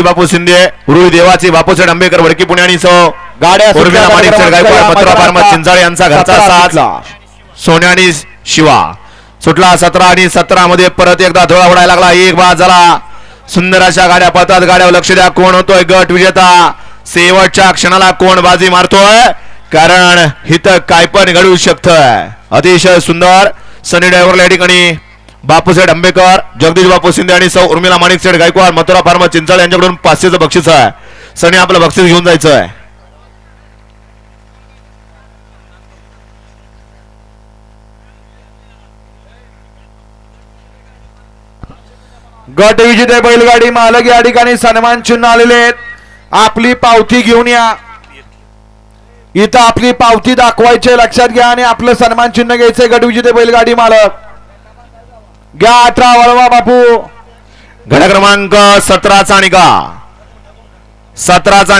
बापू शिंदे उरुळी देवाची बापूसाहेब आंबेकर वडकी पुणे आणि सौ गाड्या उर्मिला माणिक गायकवाड मथुरा चिंचाळे यांचा घरचा साथ. सोन्या आणि शिवा. सुटला सतरा आणि सतरा मध्ये परत एकदा धोळा उडायला लागला. एक बाद झाला. सुंदर अशा गाड्या पळतात. गाड्यावर लक्ष द्या. कोण होतोय? गट विजेता. शेवटच्या क्षणाला कोण बाजी मारतोय? कारण हिथं काय पण घडू शकतंय. अतिशय सुंदर. सनी ड्रायव्हर या ठिकाणी बापूसाहेब आंबेकर जगदीश बापू शिंदे आणि सौ उर्मिला माणिक सेठ गायकवाड मथुरा फार्मा चिंचाळ यांच्याकडून पाचशेचं बक्षीस आहे. सनी आपलं बक्षीस घेऊन जायचं आहे गट विजेते बैलगाडी मालक या ठिकाणी सन्मान चिन्ह आलेले आहेत. आपली पावती घेऊन या. इथं आपली पावती दाखवायची लक्षात घ्या आणि आपलं सन्मान चिन्ह घ्यायचंय गट विजेते बैलगाडी मालक. घ्या अठरा वळवा बापू. घड्या क्रमांक सतराचा आणि का सतराचा